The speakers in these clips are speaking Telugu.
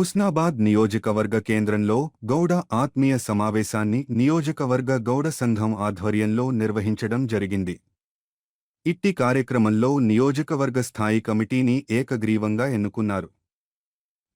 హుస్నాబాద్ నియోజకవర్గ కేంద్రంలో గౌడ ఆత్మీయ సమావేశాన్ని నియోజకవర్గ గౌడ సంఘం ఆధ్వర్యంలో నిర్వహించడం జరిగింది. ఇట్టి కార్యక్రమంలో నియోజకవర్గ స్థాయి కమిటీని ఏకగ్రీవంగా ఎన్నుకున్నారు.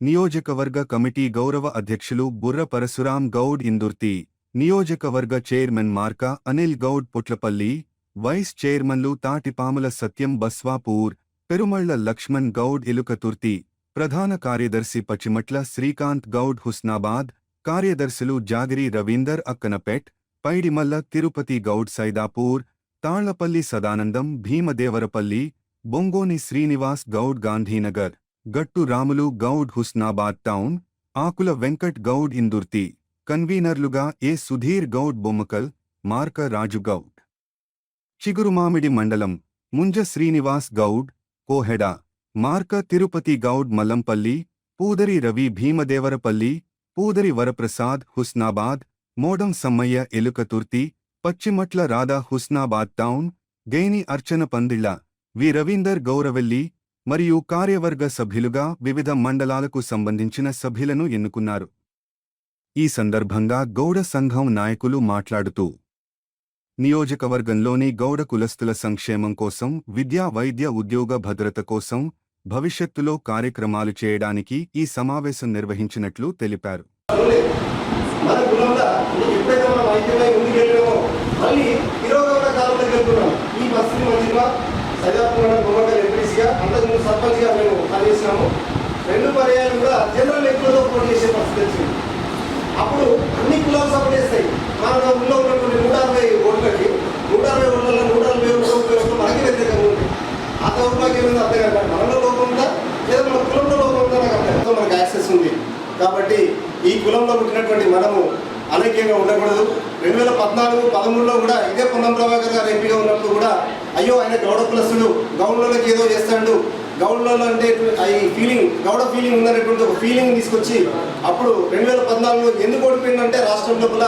నియోజకవర్గ కమిటీ గౌరవ అధ్యక్షులు బుర్ర పరశురాం గౌడ్ ఇందుర్తి నియోజకవర్గ చైర్మన్ మార్కా అనిల్ గౌడ్ పుట్లపల్లి వైస్ చైర్మన్లు తాటిపాముల సత్యం బస్వాపూర్ పెరుమళ్ళ లక్ష్మణ్ గౌడ్ ఇలుకతుర్తి ప్రధాన కార్యదర్శి పచ్చిమట్ల శ్రీకాంత్ గౌడ్ హుస్నాబాద్ కార్యదర్శులు జాగిరి రవీందర్ అక్కనపేట్ పైడిమల్ల తిరుపతి గౌడ్ సైదాపూర్ తాళ్ళపల్లి సదానందం భీమదేవరపల్లి బొంగోని శ్రీనివాస్ గౌడ్ గాంధీనగర్ గట్టు రాములు గౌడ్ హుస్నాబాద్ టౌన్ ఆకుల వెంకట్ గౌడ్ ఇందుర్తి కన్వీనర్లుగా ఏ సుధీర్ గౌడ్ బొమ్మకల్ మార్క రాజు గౌడ్. చిగురుమామిడి మండలం ముంజ శ్రీనివాస్ గౌడ్ కోహెడా. మార్క తిరుపతి గౌడ్ మల్లంపల్లి పూదరి రవి భీమదేవరపల్లి పూదరి వరప్రసాద్ హుస్నాబాద్ మోడం సమ్మయ్య ఎలుకతుర్తి పచ్చిమట్ల రాధా హుస్నాబాద్ టౌన్ గేని అర్చన పందిళ్ళ వి రవీందర్ గౌరవెల్లి మరియు కార్యవర్గ సభ్యులుగా వివిధ మండలాలకు సంబంధించిన సభ్యులను ఎన్నుకున్నారు. ఈ సందర్భంగా గౌడ సంఘం నాయకులు మాట్లాడుతూ నియోజకవర్గంలోని గౌడ కులస్తుల సంక్షేమం కోసం విద్యా వైద్య ఉద్యోగ భద్రత కోసం భవిష్యత్తులో కార్యక్రమాలు చేయడానికి ఈ సమావేశం నిర్వహించినట్లు తెలిపారు. మన కులంలో ఎప్పుడైతే మనం ఐక్యమై మళ్ళీ తిరోగమన వెళ్తున్నాం ఈ మంచిగా ఎంపీసీగా అంతకుముందు సర్పంచ్గా మేము పనిచేసినాము. రెండు పర్యాలు కూడా జనరల్ ఎక్కువతో పోటీ చేసే పరిస్థితి వచ్చింది అప్పుడు అన్ని కులాలు సపోర్ట్ చేస్తాయి మన ఊళ్ళో ఉన్నటువంటి నూట అరవై ఓట్లకి నూట అరవై ఓట్లలో నూట అరవై ఓట్లు ఉపయోగం మనకి వ్యతిరేకంగా ఉంది ఆ దౌర్భాగ్యం ఏందో అర్థం కాదు మనలో లోపం ఉందా లేదా మన కులంలో లోపం ఉందా నాకు అర్థం కాదు. మనకు యాక్సెస్ ఉంది కాబట్టి ఈ కులంలో పుట్టినటువంటి మనము అనైక్యంగా ఉండకూడదు. రెండు వేల పద్నాలుగు పదమూడులో కూడా ఇదే పొన్నం ప్రభాకర్ గారు ఎంపీగా ఉన్నప్పుడు కూడా అయ్యో ఆయన గౌడ కులస్తుడు గౌడ్లకి ఏదో చేస్తాడు. గౌడ్లలో అంటే ఈ ఫీలింగ్ గౌడ ఫీలింగ్ ఉందనేటువంటి ఒక ఫీలింగ్ తీసుకొచ్చి అప్పుడు రెండు వేల పద్నాలుగులో ఎందుకు ఓడిపోయిందంటే రాష్ట్రం లోపల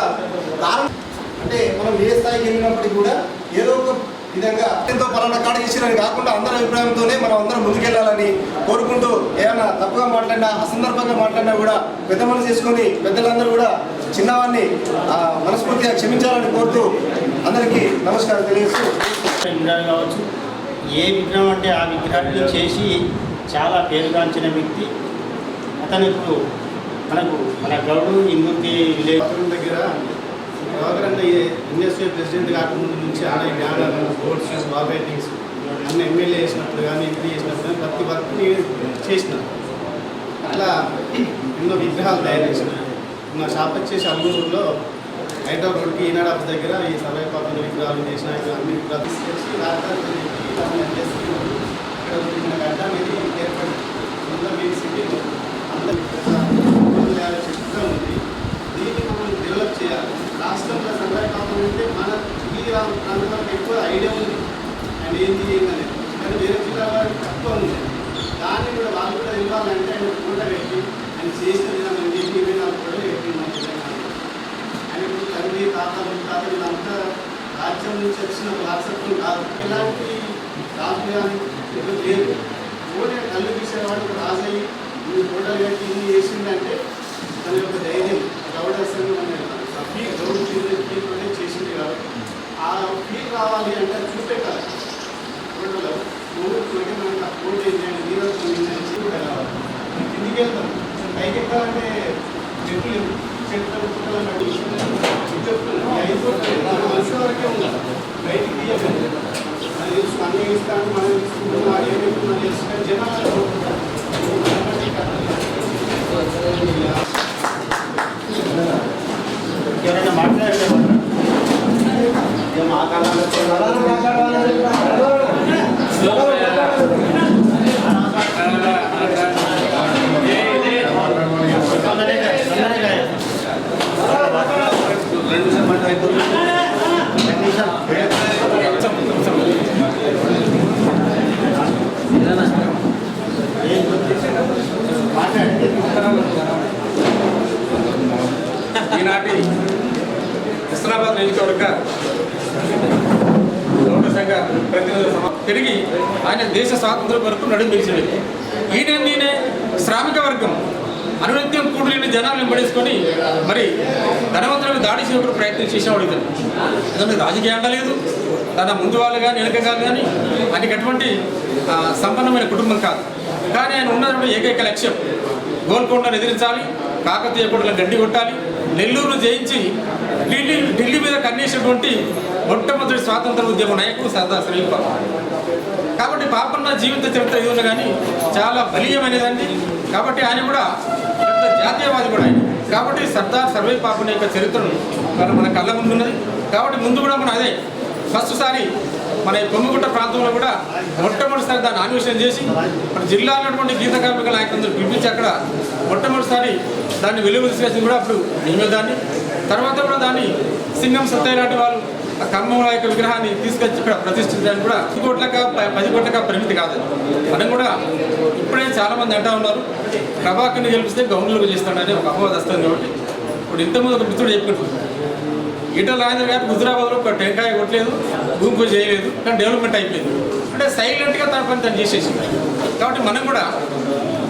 అంటే మనం ఏ స్థాయికి వెళ్ళినప్పటికీ కూడా ఏదో ఒక విధంగా ఎంతో పలానా కాడ చేసిరని కాకుండా అందరి అభిప్రాయంతోనే మనం అందరం ముందుకెళ్ళాలని కోరుకుంటూ ఏమైనా తప్పుగా మాట్లాడినా అసందర్భంగా మాట్లాడినా కూడా పెద్ద మనసు చేసుకొని పెద్దలందరూ కూడా చిన్నవాడిని ఆ, మనస్ఫూర్తిగా క్షమించాలని కోరుతూ అందరికీ నమస్కారం తెలియజేస్తూ విగ్రహాలు కావచ్చు. ఏ విగ్రహం అంటే ఆ విగ్రహాన్ని చేసి చాలా పేరుగాంచిన వ్యక్తి. అతను ఇప్పుడు మనకు మన గౌడు ఇందుకి విలేజ్ పట్టణం దగ్గర గవర్నమెంట్ ఎన్ఎస్ఏ ప్రెసిడెంట్ కాకముందు నుంచి ఆడ జ్ఞానాలు బ్యానర్ బోర్డ్స్ వాల్ అన్న ఎమ్మెల్యే చేసినప్పుడు కానీ ఎంపీ చేసినప్పుడు కానీ ప్రతి వర్క్ నేను చేసిన అట్లా ఎన్నో విగ్రహాలు తయారు చేసిన నా షాప్ వచ్చేసి అల్లూరులో హైదరాబాద్కి ఈనాడు ఆఫీస్ దగ్గర ఈ సర్వే కాపీల విగ్రహాలు చేసిన అన్ని విగ్రహాలు తీసుకొచ్చి చేసి అనేది ఏర్పడింది అందులో మీ సిటీలో అందరి చిత్రం ఉంది. దీన్ని మనం డెవలప్ చేయాలి. రాష్ట్రంలో సర్వే కావాలంటే మన ఈ రా- ప్రాంతాలకు ఎక్కువ ఐడియా ఉంది. అండ్ ఏం చేయగలేదు కానీ వేరే జిల్లా వారికి తక్కువ ఉంది. దాన్ని కూడా వాళ్ళు కూడా ఇవ్వాలంటే ఆయన పూట పెట్టి ఆయన చేసిన విధానం ఏంటి ఈ విధానం కూడా పెట్టి మన ఆయన ఇప్పుడు తండ్రి తాత తాత వీళ్ళంతా రాజ్యం నుంచి వచ్చిన వారసత్వం కాదు. ఇలాంటి రాజు కానీ లేదు ఓడే కళ్ళు తీసేవాడు రాజయ్యి ఈ హోటల్ కట్టి ఇన్ని చేసిందంటే తన యొక్క ధైర్యం గౌడ సంఘం అనేది ఫీల్ గౌడ్ ఫీల్ అనేది చేసింది కాదు. ఆ ఫీల్ రావాలి అంటే చూపే కాదు. హోటల్లో మూడు తోటి మనకు ఆ కోట్ ఏంటంటే నీరు కిందికి వెళ్తాం పైకి ఎక్కాలంటే చెట్లు లేవు. చెట్లు చెప్తున్నాను మనసు వరకే ఉండాలి బయటికి తీయలేదు అది తెలుసు అన్నీ ఇస్తాను మనం తీసుకుంటున్నాం. అది ఏమి తెలుసు జనాలు Gracias. తిరిగి ఆయన దేశ స్వాతంత్రం వరకు నడుం పిలిచిన ఈయన నేనే శ్రామిక వర్గం. అనునిత్యం కూడలేని జనాలు వెంబడేసుకొని మరి ధనవంతులకు దాడి చేయకుండా ప్రయత్నం చేసేవాడు ఇతను. ఎందుకంటే రాజకీయ అండ లేదు. తన ముందు వాళ్ళు కానీ వెనక కాదు కానీ ఆయనకి ఎటువంటి సంపన్నమైన కుటుంబం కాదు. కానీ ఆయన ఉన్నటువంటి ఏకైక లక్ష్యం గోల్కొండను ఎదిరించాలి కాకతీయ కోటలను గడ్డి కొట్టాలి నెల్లూరును జయించి ఢిల్లీ ఢిల్లీ మీద కన్నేసినటువంటి మొట్టమొదటి స్వాతంత్ర ఉద్యమ నాయకుడు సర్దార్ సలీం బాబు. కాబట్టి పాపన్న జీవిత చరిత్ర ఇది కానీ చాలా బలీయమైనదండి. కాబట్టి ఆయన కూడా పెద్ద జాతీయవాది కూడా ఆయన. కాబట్టి సర్దార్ సర్వే పాపన్న యొక్క చరిత్రను మన మన కళ్ళ ముందున్నది కాబట్టి ముందు కూడా మనం అదే ఫస్ట్ సారి మన ఈ కొమ్మగుట్ట ప్రాంతంలో కూడా మొట్టమొదటిసారి దాన్ని అన్వేషణ చేసి మన జిల్లాలో ఉన్నటువంటి గీత కార్మిక నాయకులందరూ పిలిపించి అక్కడ మొట్టమొదటిసారి దాన్ని వెలుగు తీసుకొచ్చింది కూడా అప్పుడు మేమే దాన్ని. తర్వాత కూడా దాన్ని సింగం సత్తయ్య లాంటి వాళ్ళు ఆ యొక్క విగ్రహాన్ని తీసుకొచ్చి ఇక్కడ ప్రతిష్ఠించడానికి కూడా పది కోట్లక పది కోట్లక పరిమితి కాదు. మనం కూడా ఇప్పుడే చాలా మంది అంటా ఉన్నారు ప్రభాకర్ని గెలిపిస్తే గవర్నర్గా చేస్తాడని ఒక అపవాదం వస్తుంది కాబట్టి. ఇప్పుడు ఇంతకుముందు ఒక మిత్రుడు చెప్పుకుంటున్నాడు ఈటల రాజేంద్ర గారు హుజరాబాద్లో ఒక టెంకాయ కొట్టలేదు భూమి పూజ చేయలేదు కానీ డెవలప్మెంట్ అయిపోయింది. అంటే సైలెంట్గా తన పని తను చేసేసింది. కాబట్టి మనం కూడా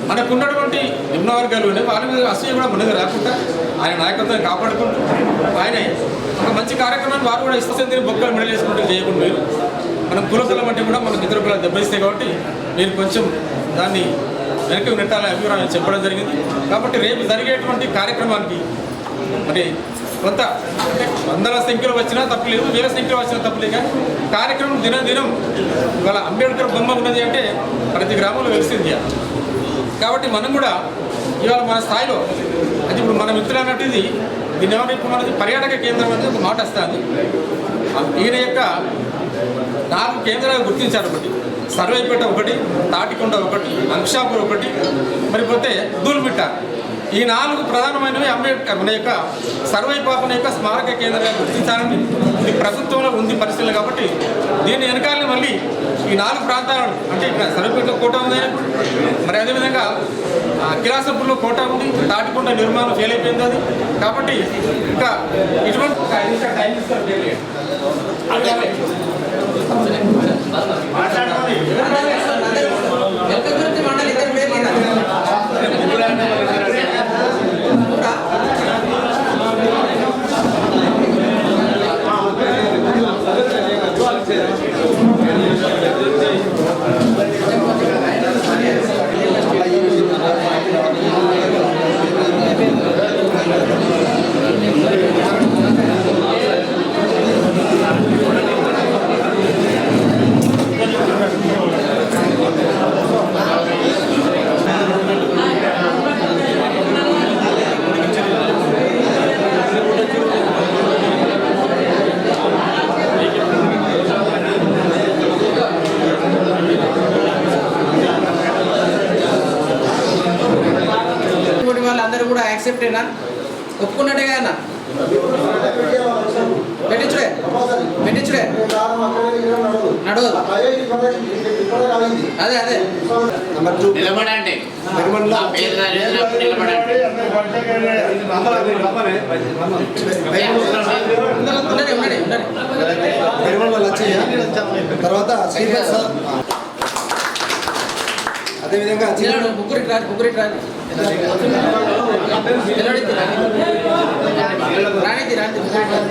మనకు ఉన్నటువంటి నిమ్న వర్గాలు ఉన్నాయి వాళ్ళ మీద అసూయ కూడా మనకు రాకుండా ఆయన నాయకత్వాన్ని కాపాడుకుంటూ ఆయన ఒక మంచి కార్యక్రమాన్ని వారు కూడా ఇస్తే బొక్కలు మెడల్ చేయకుండా మీరు మనం కులకులం అంటే కూడా మన ఇతర కులాలు దెబ్బయిస్తాయి కాబట్టి మీరు కొంచెం దాన్ని వెనక్కి నెట్టాలని అభిప్రాయం చెప్పడం జరిగింది. కాబట్టి రేపు జరిగేటువంటి కార్యక్రమానికి మరి కొంత వందల సంఖ్యలో వచ్చినా తప్పులేదు వేల సంఖ్యలో వచ్చినా తప్పలేదు కానీ కార్యక్రమం దినం దినం ఇవాళ అంబేద్కర్ బొమ్మ ఉన్నది అంటే ప్రతి గ్రామంలో వెలిసింది. కాబట్టి మనం కూడా ఇవాళ మన స్థాయిలో అది ఇప్పుడు మన మిత్రులు అన్నట్టు ఇది దీని ఏమన్నా ఇప్పుడు మనది పర్యాటక కేంద్రం అనేది ఒక మాట వస్తుంది. ఈయన యొక్క నాలుగు కేంద్రాలు గుర్తించారు ఒకటి. సర్వేపేట ఒకటి తాటికొండ ఒకటి అంక్షాపూర్ ఒకటి మరి పోతే దూల్మిట్ట ఈ నాలుగు ప్రధానమైనవి అంబేద్కర్ మన యొక్క సర్వై పాపన యొక్క స్మారక కేంద్రంగా గుర్తించాలని ఇది ప్రభుత్వంలో ఉంది పరిస్థితులు కాబట్టి దీని వెనకాలని మళ్ళీ ఈ నాలుగు ప్రాంతాలను అంటే ఇక్కడ సర్వేపేటలో కోట ఉంది మరి అదేవిధంగా ఆ, కిలాసపూర్లో కోట ఉంది తాటికొండ నిర్మాణం ఫెయిల్ అయిపోయింది అది. కాబట్టి ఇంకా ఇటువంటి ఒక యాక్సెప్టేనా ఒప్పుకున్నట్టే కదా పెట్టించుడే. పెట్టించుడే. నడవదు. అదే అదే. నిలబడండి. పేరు అదేవిధంగా ముగ్గురికి రాదు ముగ్గురికి రాదు. రాదు.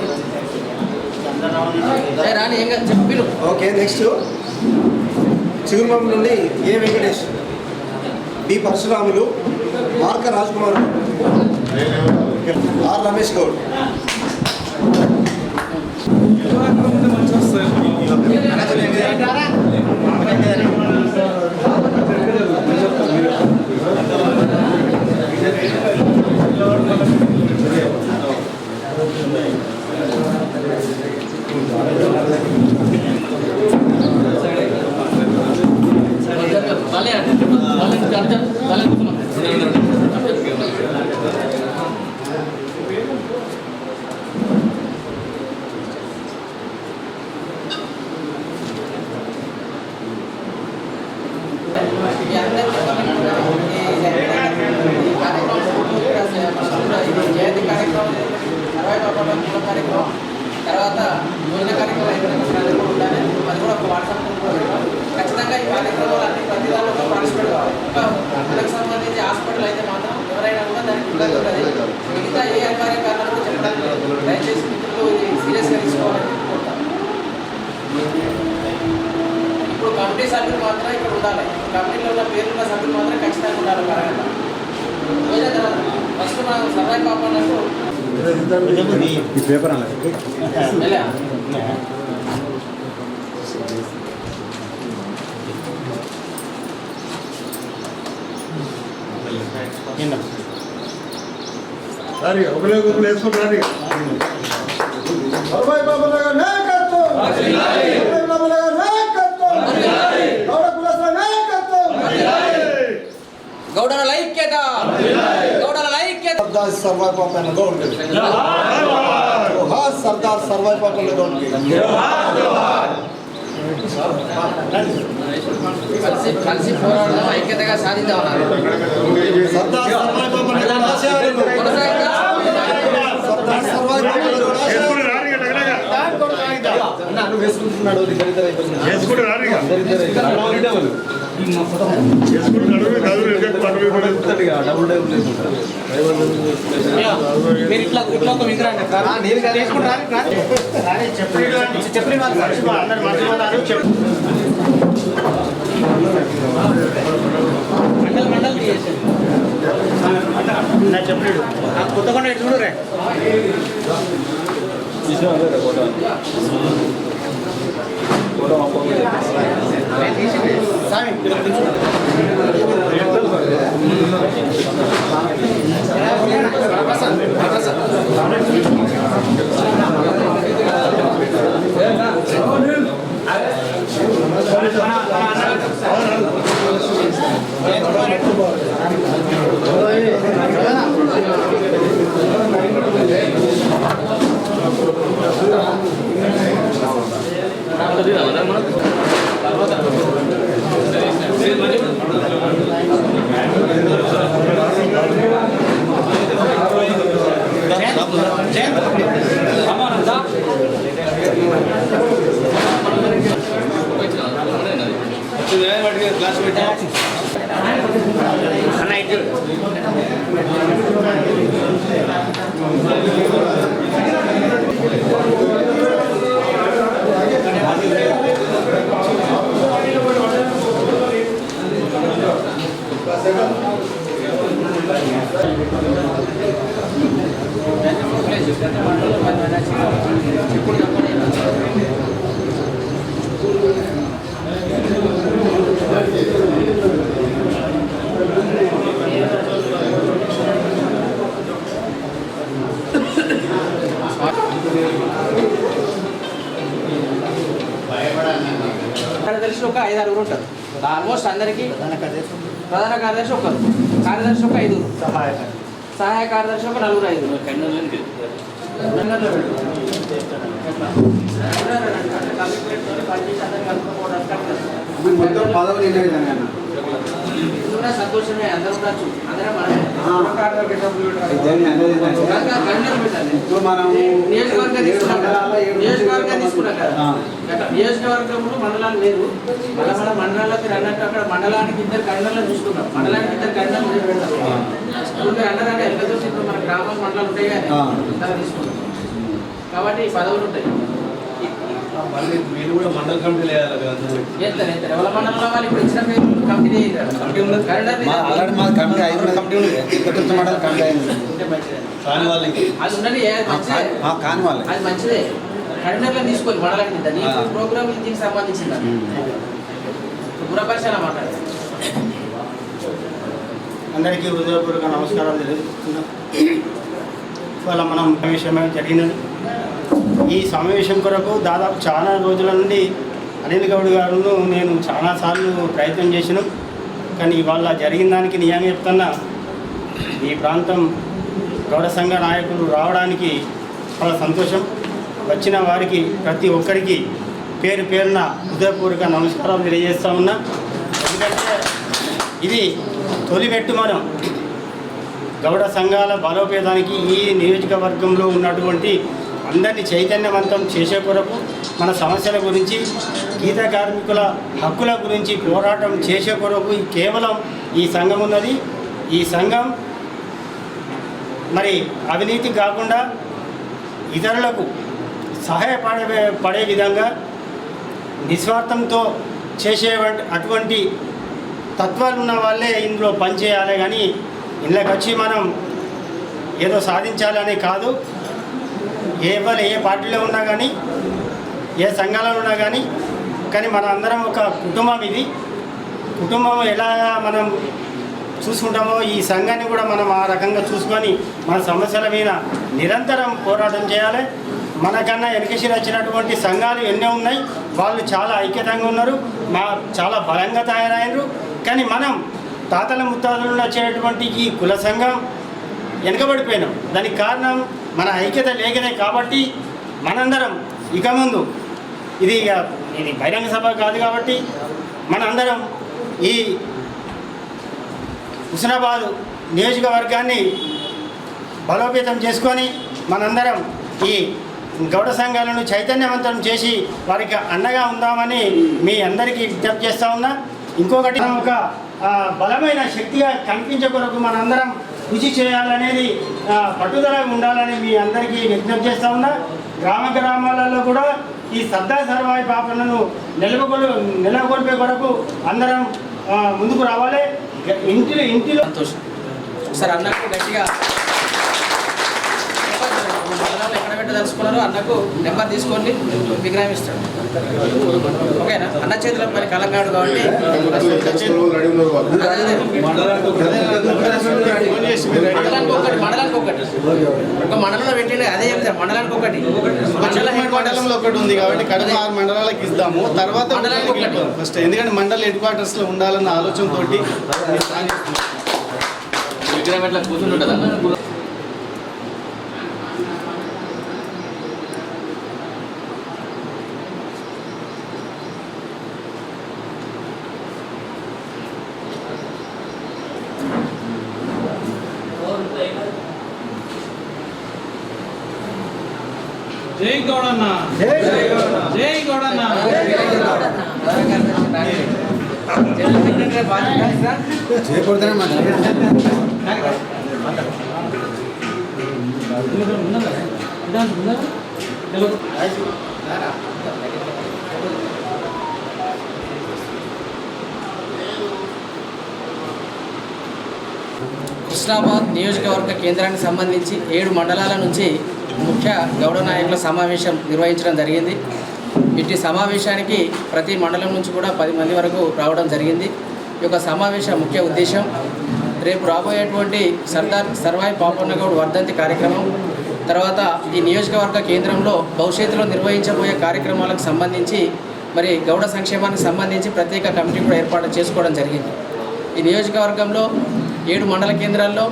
ఏ, రాని ఓకే నెక్స్ట్. చిగురుమం నుండి A Venkatesh? B Parasuramulu Marka Rajkumar R Ramesh Goud. వాళ్ళే మిగతా ఏ కార్యక్రమాలు కూడా చెప్తాను దయచేసి మిత్రులు ఇది సీరియస్గా తీసుకోవాలని ఇప్పుడు కమిటీ సభ్యులు మాత్రం ఇక్కడ ఉండాలి. సరే ఒకలేకొకరు వేసుకున్నారు అరవై బాబు నాయకత్వం. బాబు నాయకత్వం. గౌడ కులస్ల నాయకత్వం. గౌడల ఐక్యత. గౌడల ఐక్యత. సర్దార్ సర్వై పాపన గౌడ్ జోహార్ సర్దార్ సర్వై పాపన గౌడ్ జోహార్ జోహార్ కలిసి కలిసి పోరాడదాం ఐక్యతగా సాధిద్దాం సర్దార్ సర్వై పాపన మర్చిపోతారు చెప్పు మండల్ మండల్ తీసేసారు చెప్పలేడు కొత్తకొండ ఇటు చూడు రే. అన్న Gracias. కార్యదర్శి ఒక ఐదు ఆరుగురు ఉంటారు. ఆల్మోస్ట్ అందరికీ ప్రధాన కార్యదర్శి ఒకరు. కార్యదర్శి ఒక ఐదుగురు. సహాయ కార్యదర్శి. ఒక నలుగురు ఐదుగురు. మొత్తం పదవులు ఇప్పుడు మనం నియోజకవర్గంలో మండలాలు లేవు. మళ్ళీ మన మండలాలకు మీరు అన్నట్టు అక్కడ మండలానికి ఇద్దరు కన్నలను చూసుకున్నాం మండలానికి ఇద్దరు మీరు పెడతాం అన్నారంటే ఎంత ఇప్పుడు మన గ్రామాల మండలాలు ఉంటాయి కానీ తీసుకున్నాం కాబట్టి పదవులు ఉంటాయి. మళ్ళీ మీరు కూడా మండల మా ఆల్రెడీ మా కమిటీ ఐదు కమిటీ ఉంది కొత్త మండలం కమిటీ అయింది ఉంటే మంచిదే. కాని వాళ్ళకి. అది మంచిదే. మా కాని వాళ్ళే. అది మంచిదే. కరీంనగర్లో తీసుకోవాలి మండలం కింద నీకు ఆ. ప్రోగ్రామ్ దీనికి సంబంధించింది? గుణపరిశీలన మాట్లాడతాం అందరికీ హృదయపూర్వక నమస్కారాలు తెలుపుతున్నాం ఇవాళ మనం సమావేశం జరిగినది. ఈ సమావేశం కొరకు దాదాపు చాలా రోజుల నుండి అనిల్ గౌడ్ గారును నేను చాలాసార్లు ప్రయత్నం చేసినాం. కానీ ఇవాళ జరిగిన దానికి నిజంగా చెప్తున్నా ఈ ప్రాంతం గౌడ సంఘ నాయకులు రావడానికి చాలా సంతోషం. వచ్చిన వారికి ప్రతి ఒక్కరికి పేరు పేరున హృదయపూర్వక నమస్కారం తెలియజేస్తా ఉన్నా. ఎందుకంటే ఇది తొలిమెట్టు మనం గౌడ సంఘాల బలోపేతానికి ఈ నియోజకవర్గంలో ఉన్నటువంటి అందరినీ చైతన్యవంతం చేసే కొరకు మన సమస్యల గురించి గీత కార్మికుల హక్కుల గురించి పోరాటం చేసే కొరకు కేవలం ఈ సంఘం ఉన్నది. ఈ సంఘం మరి అవినీతి కాకుండా ఇతరులకు సహాయపడే పడే విధంగా నిస్వార్థంతో చేసే అటువంటి తత్వాలు ఉన్న వాళ్ళే ఇందులో పనిచేయాలి కానీ ఇళ్ళకి వచ్చి మనం ఏదో సాధించాలని కాదు. ఏ వాళ్ళు ఏ పార్టీలో ఉన్నా కానీ ఏ సంఘాలలో ఉన్నా కానీ కానీ మన అందరం ఒక కుటుంబం ఇది. కుటుంబం ఎలా మనం చూసుకుంటామో ఈ సంఘాన్ని కూడా మనం ఆ రకంగా చూసుకొని మన సమస్యల మీద నిరంతరం పోరాటం చేయాలి. మనకన్నా వెనకసి వచ్చినటువంటి సంఘాలు ఎన్నో ఉన్నాయి. వాళ్ళు చాలా ఐక్యతంగా ఉన్నారు. మా చాలా బలంగా తయారయ్యారు కానీ మనం తాతల ముత్తాతలు వచ్చేటువంటి ఈ కుల సంఘం వెనుకబడిపోయినాం. దానికి కారణం మన ఐక్యత లేకనే కాబట్టి మనందరం ఇక ముందు ఇది ఇక ఇది బహిరంగ సభ కాదు కాబట్టి మనందరం ఈ హుస్నాబాద్ నియోజకవర్గాన్ని బలోపేతం చేసుకొని మనందరం ఈ గౌడ సంఘాలను చైతన్యవంతం చేసి వారికి అండగా ఉందామని మీ అందరికీ విజ్ఞప్తి చేస్తూ ఉన్నా. ఇంకొకటి ఒక బలమైన శక్తిగా కనిపించే కొరకు మనందరం కృషి చేయాలనేది పట్టుదల ఉండాలని మీ అందరికీ విజ్ఞప్తి చేస్తా ఉన్నా. గ్రామ గ్రామాలలో కూడా ఈ సర్దా సర్వాయి పాపలను నిలబొలు నెలకొల్పే కొరకు అందరం ముందుకు రావాలి. ఇంటిలో ఇంటిలో సంతోషం. ఒకసారి అన్నకు గట్టిగా మండలంలో ఎక్కడ పెట్టదలుచుకున్నారో అన్నకు నెంబర్ తీసుకోండి. విగ్రహం ఇస్తాడు. ఓకేనా? అన్న చేతిలో మరి కలంగాడు కాబట్టి మండలానికి ఒకటి మండలానికి ఒకటి ఒక మండలంలో పెట్టిండే అదే చెప్తారు మండలానికి ఒకటి మండలంలో ఒకటి ఉంది కాబట్టి కడప ఆరు మండలాలకు ఇద్దాము. తర్వాత మండలానికి ఒకటి. ఫస్ట్ ఎందుకంటే మండల హెడ్ క్వార్టర్స్లో ఉండాలన్న ఆలోచనతోటి విగ్రహం ఎట్లా కూర్చుంటుందా కృష్ణాబాద్ నియోజకవర్గ కేంద్రానికి సంబంధించి ఏడు మండలాల నుంచి ముఖ్య గౌడ నాయకుల సమావేశం నిర్వహించడం జరిగింది. ఇట్టి సమావేశానికి ప్రతి మండలం నుంచి కూడా పది మంది వరకు రావడం జరిగింది. యొక్క సమావేశ ముఖ్య ఉద్దేశం రేపు రాబోయేటువంటి సర్దార్ సర్వాయి పాపన్నగౌడ్ వర్ధంతి కార్యక్రమం తర్వాత ఈ నియోజకవర్గ కేంద్రంలో భవిష్యత్తులో నిర్వహించబోయే కార్యక్రమాలకు సంబంధించి మరి గౌడ సంక్షేమానికి సంబంధించి ప్రత్యేక కమిటీ కూడా ఏర్పాటు చేసుకోవడం జరిగింది. ఈ నియోజకవర్గంలో ఏడు మండల కేంద్రాల్లో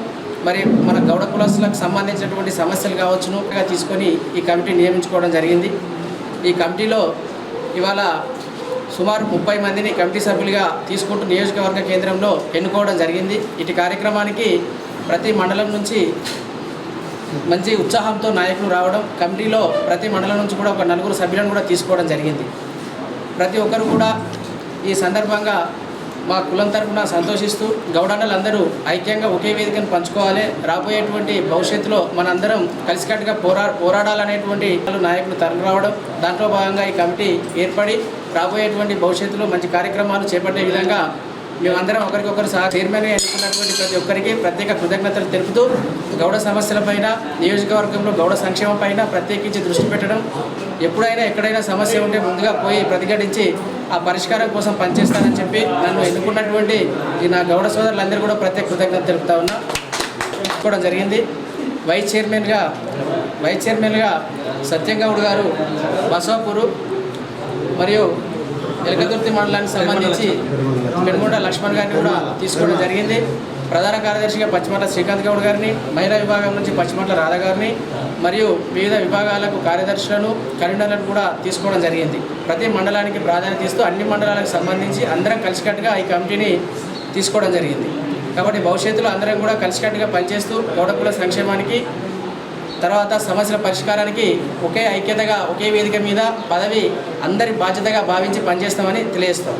మరి మన గౌడ కులస్తులకు సంబంధించినటువంటి సమస్యలు కావచ్చును తీసుకొని ఈ కమిటీ నియమించుకోవడం జరిగింది. ఈ కమిటీలో ఇవాళ సుమారు ముప్పై మందిని కమిటీ సభ్యులుగా తీసుకుంటూ నియోజకవర్గ కేంద్రంలో ఎన్నుకోవడం జరిగింది. ఇటు కార్యక్రమానికి ప్రతి మండలం నుంచి మంచి ఉత్సాహంతో నాయకులు రావడం కమిటీలో ప్రతి మండలం నుంచి కూడా ఒక నలుగురు సభ్యులను కూడా తీసుకోవడం జరిగింది. ప్రతి ఒక్కరు కూడా ఈ సందర్భంగా మా కులం తరఫున సంతోషిస్తూ గౌడన్నలందరూ ఐక్యంగా ఒకే వేదికను పంచుకోవాలి. రాబోయేటువంటి భవిష్యత్తులో మనందరం కలిసికట్టుగా పోరా పోరాడాలనేటువంటి నాయకులు తరలి రావడం దాంట్లో భాగంగా ఈ కమిటీ ఏర్పడి రాబోయేటువంటి భవిష్యత్తులో మంచి కార్యక్రమాలు చేపట్టే విధంగా మేమందరం ఒకరికొకరు సహా చైర్మన్ ఎన్నుకున్నటువంటి ప్రతి ఒక్కరికి ప్రత్యేక కృతజ్ఞతలు తెలుపుతూ గౌడ సమస్యలపైన నియోజకవర్గంలో గౌడ సంక్షేమం పైన ప్రత్యేకించి దృష్టి పెట్టడం. ఎప్పుడైనా ఎక్కడైనా సమస్య ఉంటే ముందుగా పోయి ప్రతిఘటించి ఆ పరిష్కారం కోసం పనిచేస్తానని చెప్పి నన్ను ఎన్నుకున్నటువంటి ఈ నా గౌడ సోదరులందరూ కూడా ప్రత్యేక కృతజ్ఞత తెలుపుతా ఉన్నా. కూడా జరిగింది. వైస్ చైర్మన్గా వైస్ చైర్మన్గా సత్యంగౌడ్ గారు బసవపూరు మరియు ఎలకదుర్తి మండలానికి సంబంధించి పెనుగొండ లక్ష్మణ్ గారిని కూడా తీసుకోవడం జరిగింది. ప్రధాన కార్యదర్శిగా పచ్చిమట్ల శ్రీకాంత్ గౌడ్ గారిని మహిళా విభాగం నుంచి పచ్చిమట్ల రాధా గారిని మరియు వివిధ విభాగాలకు కార్యదర్శులను కలెండర్లను కూడా తీసుకోవడం జరిగింది. ప్రతి మండలానికి ప్రాధాన్యత ఇస్తూ అన్ని మండలాలకు సంబంధించి అందరం కలిసికట్టుగా ఈ కమిటీని తీసుకోవడం జరిగింది. కాబట్టి భవిష్యత్తులో అందరం కూడా కలిసికట్టుగా పనిచేస్తూ గౌడకుల సంక్షేమానికి తర్వాత సమస్యల పరిష్కారానికి ఒకే ఐక్యతగా ఒకే వేదిక మీద పదవి అందరి బాధ్యతగా భావించి పనిచేస్తామని తెలియజేస్తాం.